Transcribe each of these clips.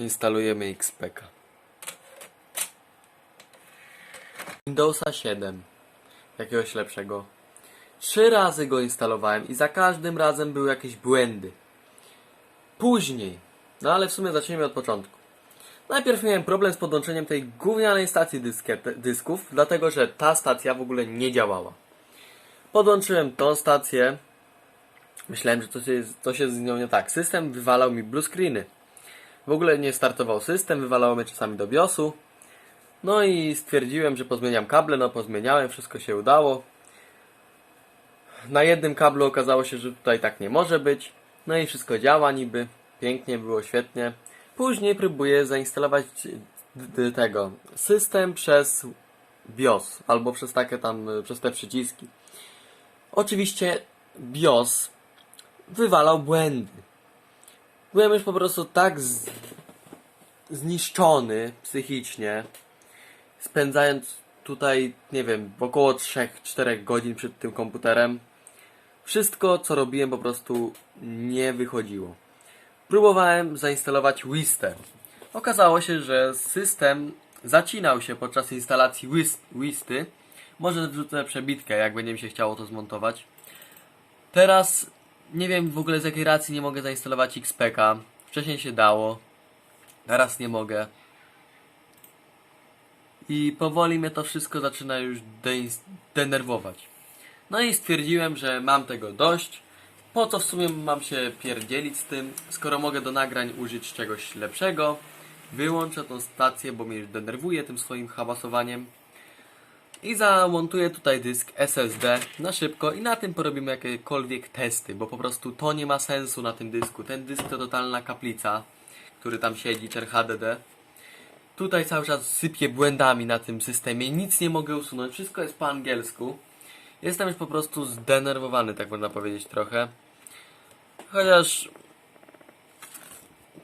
Instalujemy XPK. Windowsa 7. Jakiegoś lepszego. Trzy razy go instalowałem i za każdym razem były jakieś błędy. Później, no ale w sumie zacznijmy od początku. Najpierw miałem problem z podłączeniem tej gównianej stacji dysków, dlatego że ta stacja w ogóle nie działała. Podłączyłem tą stację. Myślałem, że coś jest, coś jest z nią nie tak. System wywalał mi blue screeny. W ogóle nie startował system, wywalało mnie czasami do BIOSu. No i stwierdziłem, że pozmieniam kable, no pozmieniałem, wszystko się udało. Na jednym kablu okazało się, że tutaj tak nie może być. No i wszystko działa niby. Pięknie było, świetnie. Później próbuję zainstalować tego system przez BIOS albo przez takie tam, przez te przyciski. Oczywiście BIOS wywalał błędy. Byłem już po prostu tak z... zniszczony psychicznie, spędzając tutaj, nie wiem, około 3-4 godzin przed tym komputerem. Wszystko, co robiłem, po prostu nie wychodziło. Próbowałem zainstalować Wistę. Okazało się, że system zacinał się podczas instalacji Wis- Wisty. Może wrzucę przebitkę, jak będzie mi się chciało to zmontować. Teraz nie wiem w ogóle z jakiej racji nie mogę zainstalować XPK. Wcześniej się dało. Teraz nie mogę. I powoli mnie to wszystko zaczyna już denerwować. No i stwierdziłem, że mam tego dość. Po co w sumie mam się pierdzielić z tym, skoro mogę do nagrań użyć czegoś lepszego. Wyłączę tą stację, bo mnie już denerwuje tym swoim hałasowaniem. I zamontuję tutaj dysk SSD na szybko i na tym porobimy jakiekolwiek testy, bo po prostu to nie ma sensu na tym dysku. Ten dysk to totalna kaplica, który tam siedzi, czer HDD. Tutaj cały czas sypie błędami na tym systemie, nic nie mogę usunąć, wszystko jest po angielsku. Jestem już po prostu zdenerwowany, tak można powiedzieć trochę. Chociaż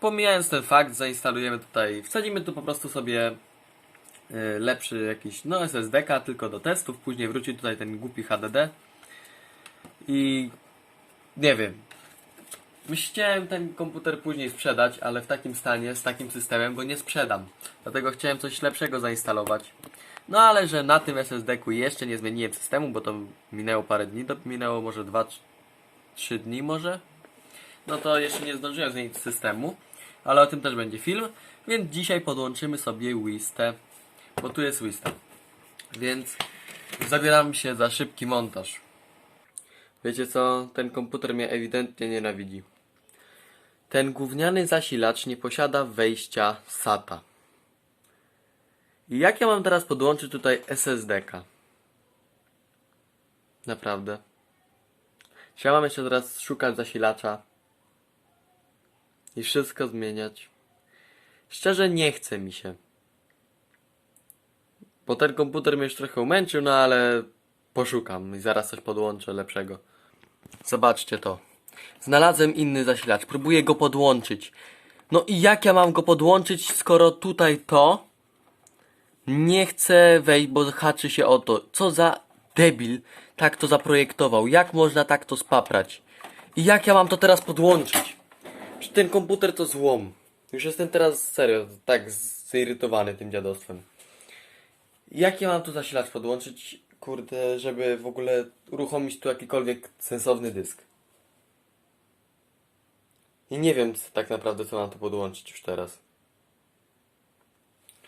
pomijając ten fakt, zainstalujemy tutaj, wsadzimy tu po prostu sobie lepszy jakiś, no SSD-ka tylko do testów, później wróci tutaj ten głupi HDD i nie wiem. Chciałem ten komputer później sprzedać, ale w takim stanie, z takim systemem go nie sprzedam. Dlatego chciałem coś lepszego zainstalować. No ale że na tym SSD-ku jeszcze nie zmieniłem systemu, bo to minęło parę dni, to minęło może 2-3 dni może. No to jeszcze nie zdążyłem zmienić systemu, ale o tym też będzie film. Więc dzisiaj podłączymy sobie Wistę, bo tu jest Wista. Więc zabieram się za szybki montaż. Wiecie co? Ten komputer mnie ewidentnie nienawidzi. Ten gówniany zasilacz nie posiada wejścia SATA. I jak ja mam teraz podłączyć tutaj SSD-ka? Naprawdę. Czy ja mam jeszcze teraz szukać zasilacza i wszystko zmieniać? Szczerze nie chce mi się. Bo ten komputer mnie już trochę umęczył, no ale poszukam i zaraz coś podłączę lepszego. Zobaczcie to. Znalazłem inny zasilacz. Próbuję go podłączyć. No i jak ja mam go podłączyć, skoro tutaj to nie chcę wejść, bo haczy się o to. Co za debil tak to zaprojektował? Jak można tak to spaprać? I jak ja mam to teraz podłączyć? Czy ten komputer to złom? Już jestem teraz serio tak zirytowany tym dziadostwem. Jak ja mam tu zasilacz podłączyć, kurde, żeby w ogóle uruchomić tu jakikolwiek sensowny dysk? I nie wiem tak naprawdę, co mam tu podłączyć już teraz.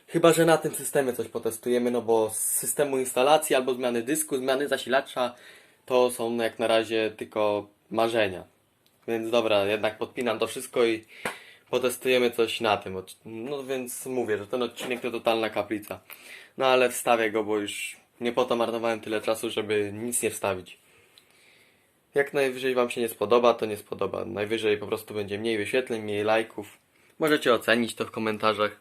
Chyba, że na tym systemie coś potestujemy, no bo z systemu instalacji albo zmiany dysku, zmiany zasilacza to są jak na razie tylko marzenia. Więc dobra, jednak podpinam to wszystko i potestujemy coś na tym. No więc mówię, że ten odcinek to totalna kaplica. No ale wstawię go, bo już nie po to marnowałem tyle czasu, żeby nic nie wstawić. Jak najwyżej Wam się nie spodoba, to nie spodoba. Najwyżej po prostu będzie mniej wyświetleń, mniej lajków. Możecie ocenić to w komentarzach.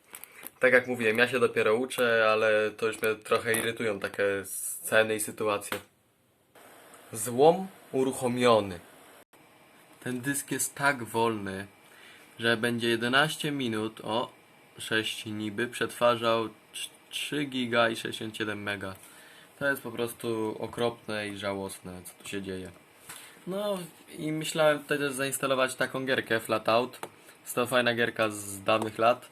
Tak jak mówiłem, ja się dopiero uczę, ale to już mnie trochę irytują takie sceny i sytuacje. Złom uruchomiony. Ten dysk jest tak wolny, że będzie 11 minut, o 6 niby, przetwarzał 3 giga i 67 mega. To jest po prostu okropne i żałosne, co tu się dzieje. No i myślałem tutaj też zainstalować taką gierkę Flatout. Jest to fajna gierka z dawnych lat.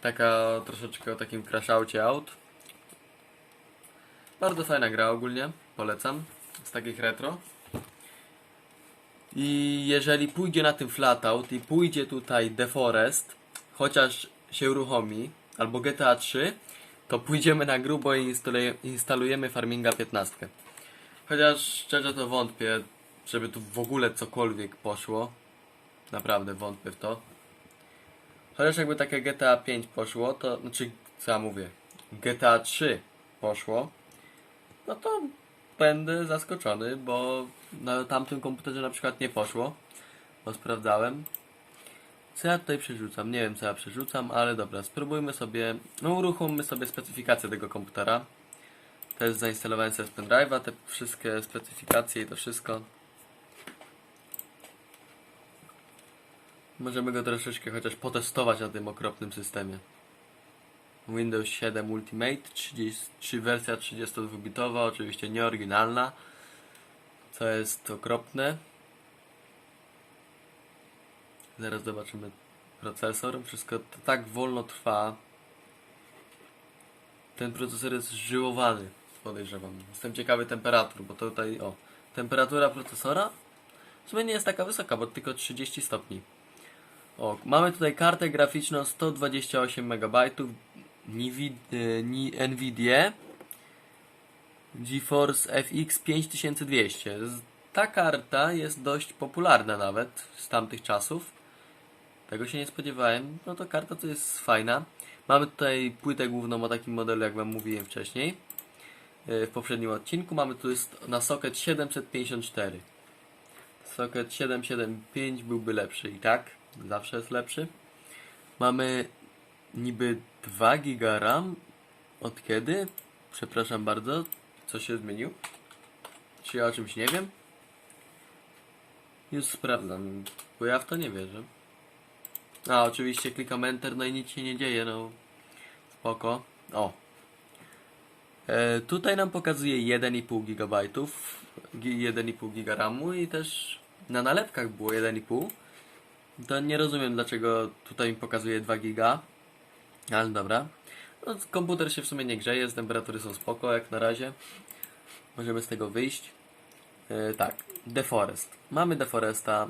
Taka troszeczkę o takim crashaucie aut. Bardzo fajna gra ogólnie, polecam. Z takich retro. I jeżeli pójdzie na tym flatout i pójdzie tutaj Deforest, chociaż się uruchomi, albo GTA 3, to pójdziemy na grubo i instaluje- instalujemy Farminga 15. Chociaż szczerze to wątpię, żeby tu w ogóle cokolwiek poszło. Naprawdę wątpię w to. Chociaż jakby takie GTA 5 poszło, to znaczy co ja mówię, GTA 3 poszło, no to będę zaskoczony, bo na tamtym komputerze na przykład nie poszło, bo sprawdzałem. Co ja tutaj przerzucam? Nie wiem co ja przerzucam, ale dobra, spróbujmy sobie, no uruchommy sobie specyfikację tego komputera. Też zainstalowałem sobie z pendrive'a te wszystkie specyfikacje i to wszystko. Możemy go troszeczkę chociaż potestować na tym okropnym systemie. Windows 7 Ultimate, 33, wersja 32-bitowa, oczywiście nieoryginalna, co jest okropne. Zaraz zobaczymy procesor. Wszystko to tak wolno trwa. Ten procesor jest żyłowany, podejrzewam. Jestem ciekawy temperatur, bo tutaj, o, temperatura procesora w sumie nie jest taka wysoka, bo tylko 30 stopni. O, mamy tutaj kartę graficzną 128 MB, NVIDIA GeForce FX 5200. Z- Ta karta jest dość popularna nawet z tamtych czasów. Tego się nie spodziewałem. No to karta to jest fajna. Mamy tutaj płytę główną o takim modelu, jak Wam mówiłem wcześniej. y, W poprzednim odcinku mamy tu jest na socket 754. Socket 775 byłby lepszy i tak, zawsze jest lepszy. Mamy niby 2 giga RAM. Od kiedy? Przepraszam bardzo, co się zmienił? Czy ja o czymś nie wiem? Już sprawdzam, bo ja w to nie wierzę. A, oczywiście klikam Enter, no i nic się nie dzieje, no. Spoko. O. E, tutaj nam pokazuje 1,5 GB, gi- 1,5 GB RAMu i też na nalepkach było 1,5. To nie rozumiem dlaczego tutaj mi pokazuje 2 GB. Ale dobra. No, komputer się w sumie nie grzeje, temperatury są spoko jak na razie. Możemy z tego wyjść. E, tak, Deforest. Mamy Deforesta.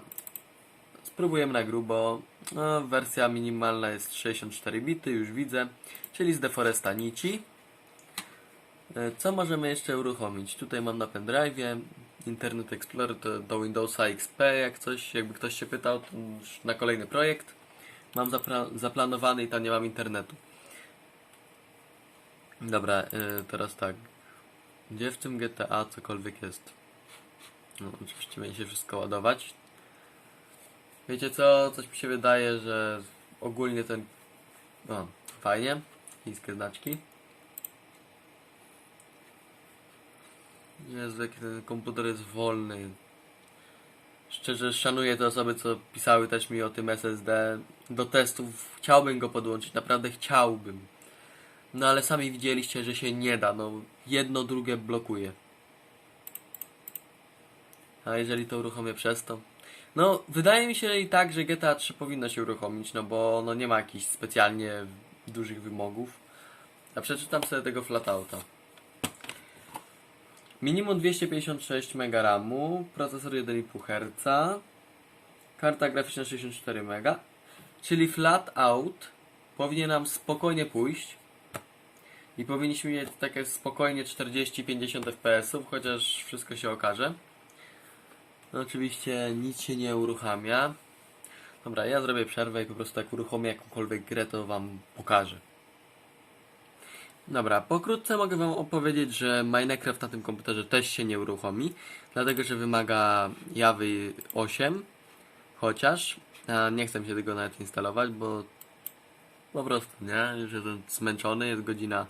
Spróbujemy na grubo. No, wersja minimalna jest 64 bity, już widzę. Czyli z Deforesta Nici. E, Co możemy jeszcze uruchomić? Tutaj mam na pendrive'ie Internet Explorer to do Windowsa XP, jak coś, jakby ktoś się pytał, to już na kolejny projekt. Mam zaplanowany i tam nie mam internetu. Dobra, y, teraz tak. Gdzie w tym GTA cokolwiek jest? No, oczywiście będzie się wszystko ładować. Wiecie co? Coś mi się wydaje, że ogólnie ten... O, fajnie. Chińskie znaczki. Jezu, jaki ten komputer jest wolny. Szczerze szanuję te osoby, co pisały też mi o tym SSD. Do testów chciałbym go podłączyć, naprawdę chciałbym. No ale sami widzieliście, że się nie da. No, jedno drugie blokuje. A jeżeli to uruchomię przez to? No, wydaje mi się i tak, że GTA 3 powinno się uruchomić, no bo no nie ma jakichś specjalnie dużych wymogów. A przeczytam sobie tego flatouta. Minimum 256 MB RAMu, procesor 1,5 Hz, karta graficzna 64 MB, czyli flat out powinien nam spokojnie pójść i powinniśmy mieć takie spokojnie 40-50 fps, chociaż wszystko się okaże. No oczywiście nic się nie uruchamia. Dobra, ja zrobię przerwę i po prostu jak uruchomię jakąkolwiek grę, to Wam pokażę. Dobra, pokrótce mogę Wam opowiedzieć, że Minecraft na tym komputerze też się nie uruchomi, dlatego że wymaga Jawy 8, chociaż a nie chcę się tego nawet instalować, bo po prostu nie, już jestem zmęczony, jest godzina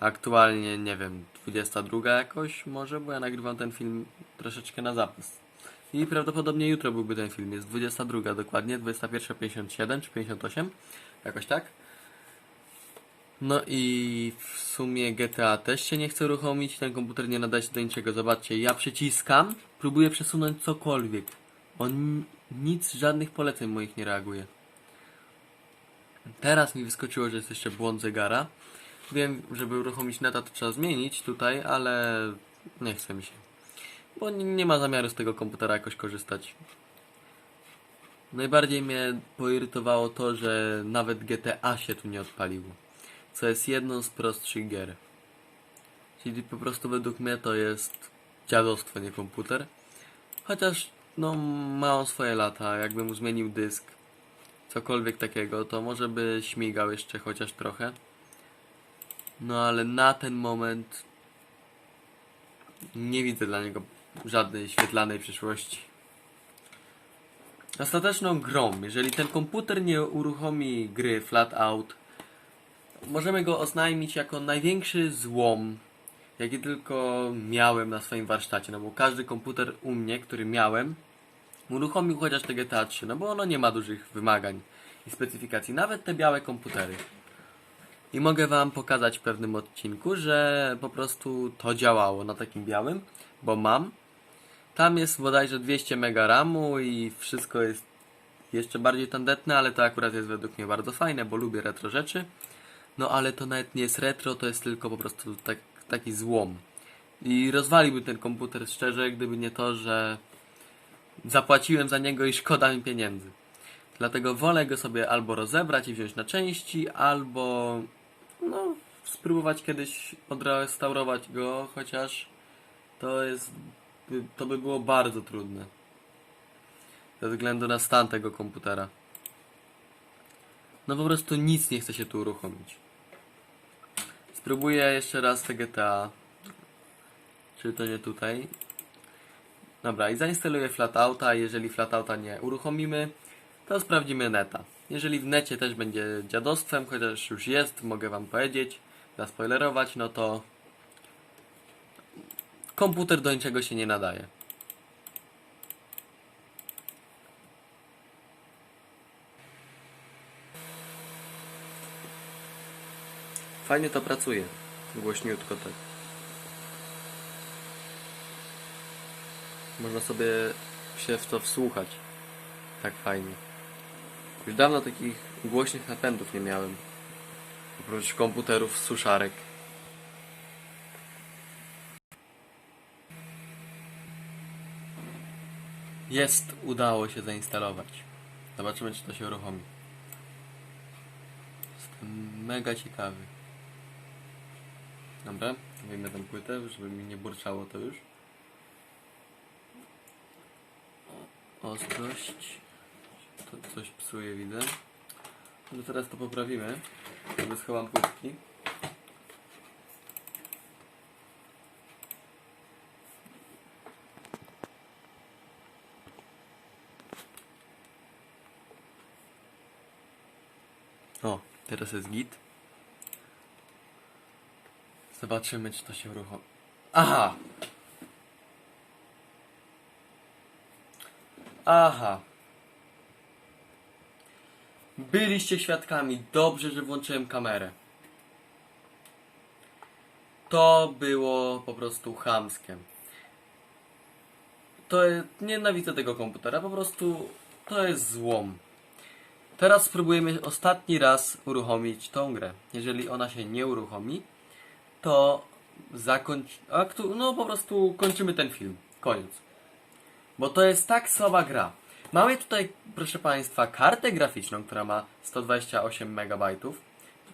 aktualnie, nie wiem, 22 jakoś może, bo ja nagrywam ten film troszeczkę na zapas. I prawdopodobnie jutro byłby ten film, jest 22 dokładnie, 21.57 czy 58, jakoś tak. No i w sumie GTA też się nie chce uruchomić, ten komputer nie nadaje się do niczego. Zobaczcie, ja przyciskam, próbuję przesunąć cokolwiek. On nic, żadnych poleceń moich nie reaguje. Teraz mi wyskoczyło, że jest jeszcze błąd zegara. Wiem, żeby uruchomić neta to trzeba zmienić tutaj, ale nie chce mi się. Bo nie, ma zamiaru z tego komputera jakoś korzystać. Najbardziej mnie poirytowało to, że nawet GTA się tu nie odpaliło. Co jest jedną z prostszych gier. Czyli po prostu według mnie to jest dziadostwo, nie komputer. Chociaż no ma on swoje lata, jakbym zmienił dysk, cokolwiek takiego, to może by śmigał jeszcze chociaż trochę. No ale na ten moment nie widzę dla niego żadnej świetlanej przyszłości. Ostateczną grą, jeżeli ten komputer nie uruchomi gry flat out, możemy go oznajmić jako największy złom, jaki tylko miałem na swoim warsztacie. No bo każdy komputer u mnie, który miałem, uruchomił chociaż te GTA 3, no bo ono nie ma dużych wymagań i specyfikacji, nawet te białe komputery. I mogę Wam pokazać w pewnym odcinku, że po prostu to działało na takim białym, bo mam. Tam jest bodajże 200 mega RAMu i wszystko jest jeszcze bardziej tandetne, ale to akurat jest według mnie bardzo fajne, bo lubię retro rzeczy. No ale to nawet nie jest retro, to jest tylko po prostu tak, taki złom. I rozwaliłby ten komputer szczerze, gdyby nie to, że zapłaciłem za niego i szkoda mi pieniędzy. Dlatego wolę go sobie albo rozebrać i wziąć na części, albo no, spróbować kiedyś odrestaurować go, chociaż to jest, to by było bardzo trudne. Ze względu na stan tego komputera. No po prostu nic nie chce się tu uruchomić. Spróbuję jeszcze raz te GTA. Czy to nie tutaj? Dobra, i zainstaluję flatouta. Jeżeli flatouta nie uruchomimy, to sprawdzimy neta. Jeżeli w necie też będzie dziadostwem, chociaż już jest, mogę wam powiedzieć, zaspoilerować, no to komputer do niczego się nie nadaje. Fajnie to pracuje. Głośniutko tak. Można sobie się w to wsłuchać. Tak fajnie. Już dawno takich głośnych napędów nie miałem. Oprócz komputerów suszarek. Jest, udało się zainstalować. Zobaczymy, czy to się uruchomi. Jestem mega ciekawy. Dobra, wyjmę tę płytę, żeby mi nie burczało to już. Ostrość. To coś psuje, widzę. No teraz to poprawimy. Żeby schowam płytki. O, teraz jest git. Zobaczymy, czy to się uruchomi. Aha! Aha. Byliście świadkami. Dobrze, że włączyłem kamerę. To było po prostu chamskie. To jest, nienawidzę tego komputera, po prostu to jest złom. Teraz spróbujemy ostatni raz uruchomić tą grę. Jeżeli ona się nie uruchomi, to zakończ... Aktu... No po prostu kończymy ten film. Koniec. Bo to jest tak słaba gra. Mamy tutaj, proszę Państwa, kartę graficzną, która ma 128 MB.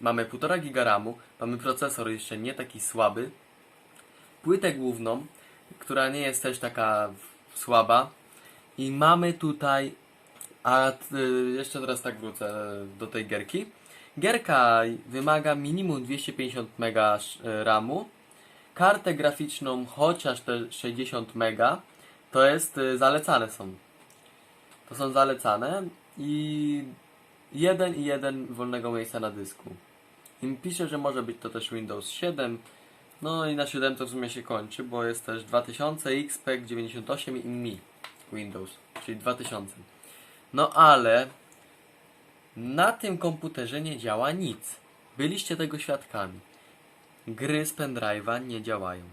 Mamy 1,5 GB RAMu. Mamy procesor jeszcze nie taki słaby. Płytę główną, która nie jest też taka słaba. I mamy tutaj. A y, jeszcze teraz tak wrócę do tej gierki. Gierka wymaga minimum 250 MB RAMu. Kartę graficzną chociaż te 60 MB to jest y, zalecane są. To są zalecane i jeden i jeden wolnego miejsca na dysku. I pisze, że może być to też Windows 7. No i na 7 to w sumie się kończy, bo jest też 2000 XPEG 98 i Mi Windows, czyli 2000. No ale na tym komputerze nie działa nic. Byliście tego świadkami. Gry z pendrive'a nie działają.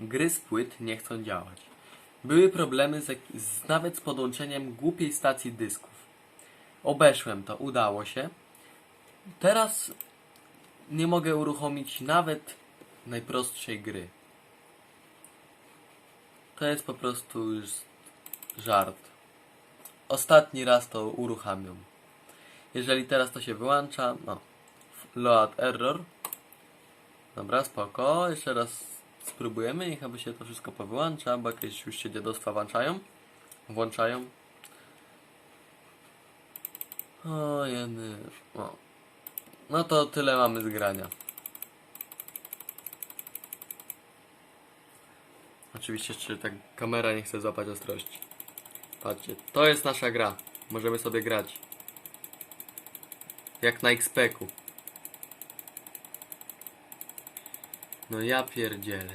Gry z płyt nie chcą działać. Były problemy z, z, nawet z podłączeniem głupiej stacji dysków. Obeszłem to, udało się. Teraz nie mogę uruchomić nawet najprostszej gry. To jest po prostu już żart. Ostatni raz to uruchamiam. Jeżeli teraz to się wyłącza, no. Load error. Dobra, spoko. Jeszcze raz spróbujemy. Niech aby się to wszystko powyłącza, bo jakieś już się dziadostwa włączają. Włączają. O, jeny. O. No to tyle mamy z grania. Oczywiście, czy ta kamera nie chce złapać ostrości. Patrzcie, to jest nasza gra. Możemy sobie grać. Jak na XP-ku. No ja pierdzielę.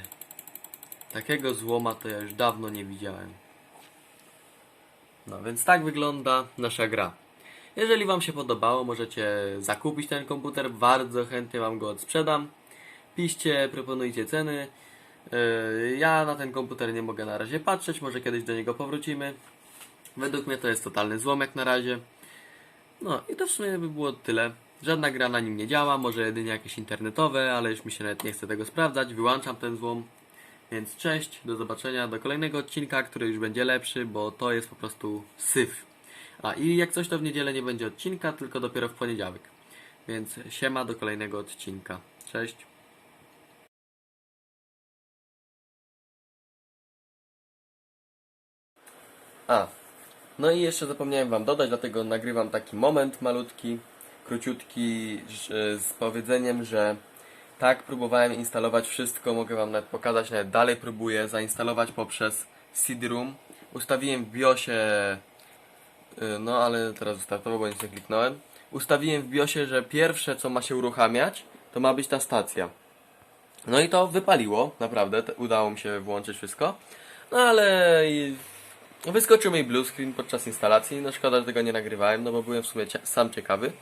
Takiego złoma to ja już dawno nie widziałem. No więc tak wygląda nasza gra. Jeżeli Wam się podobało, możecie zakupić ten komputer. Bardzo chętnie Wam go odsprzedam. Piszcie, proponujcie ceny. Yy, Ja na ten komputer nie mogę na razie patrzeć, może kiedyś do niego powrócimy. Według mnie to jest totalny złom jak na razie. No i to w sumie by było tyle. Żadna gra na nim nie działa, może jedynie jakieś internetowe, ale już mi się nawet nie chce tego sprawdzać. Wyłączam ten złom. Więc cześć, do zobaczenia do kolejnego odcinka, który już będzie lepszy, bo to jest po prostu syf. A i jak coś to w niedzielę nie będzie odcinka, tylko dopiero w poniedziałek. Więc siema do kolejnego odcinka. Cześć. A, no i jeszcze zapomniałem Wam dodać, dlatego nagrywam taki moment malutki, króciutki z powiedzeniem, że tak, próbowałem instalować wszystko, mogę Wam nawet pokazać, nawet dalej próbuję zainstalować poprzez CD-ROOM. Ustawiłem w BIOSie, y, no ale teraz wystartowo, bo nic nie kliknąłem. Ustawiłem w BIOSie, że pierwsze co ma się uruchamiać, to ma być ta stacja. No i to wypaliło, naprawdę, udało mi się włączyć wszystko. No ale wyskoczył mi blue screen podczas instalacji, no szkoda, że tego nie nagrywałem, no bo byłem w sumie sam ciekawy.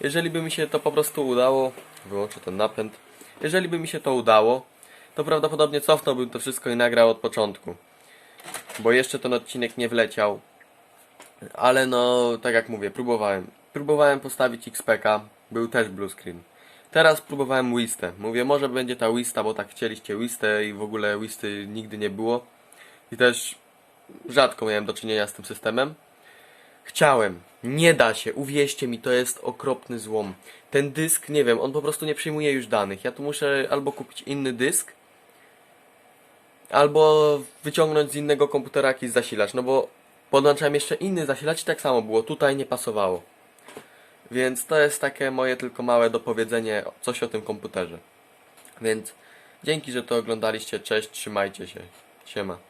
Jeżeli by mi się to po prostu udało, wyłączę ten napęd, jeżeli by mi się to udało, to prawdopodobnie cofnąłbym to wszystko i nagrał od początku. Bo jeszcze ten odcinek nie wleciał. Ale no, tak jak mówię, próbowałem. Próbowałem postawić XPK, był też blue screen. Teraz próbowałem Wistę. Mówię, może będzie ta Wista, bo tak chcieliście Wistę i w ogóle Wisty nigdy nie było. I też rzadko miałem do czynienia z tym systemem. Chciałem. Nie da się. Uwierzcie mi, to jest okropny złom. Ten dysk, nie wiem, on po prostu nie przyjmuje już danych. Ja tu muszę albo kupić inny dysk, albo wyciągnąć z innego komputera jakiś zasilacz. No bo podłączałem jeszcze inny zasilacz i tak samo było. Tutaj nie pasowało. Więc to jest takie moje tylko małe dopowiedzenie coś o tym komputerze. Więc dzięki, że to oglądaliście. Cześć, trzymajcie się. Siema.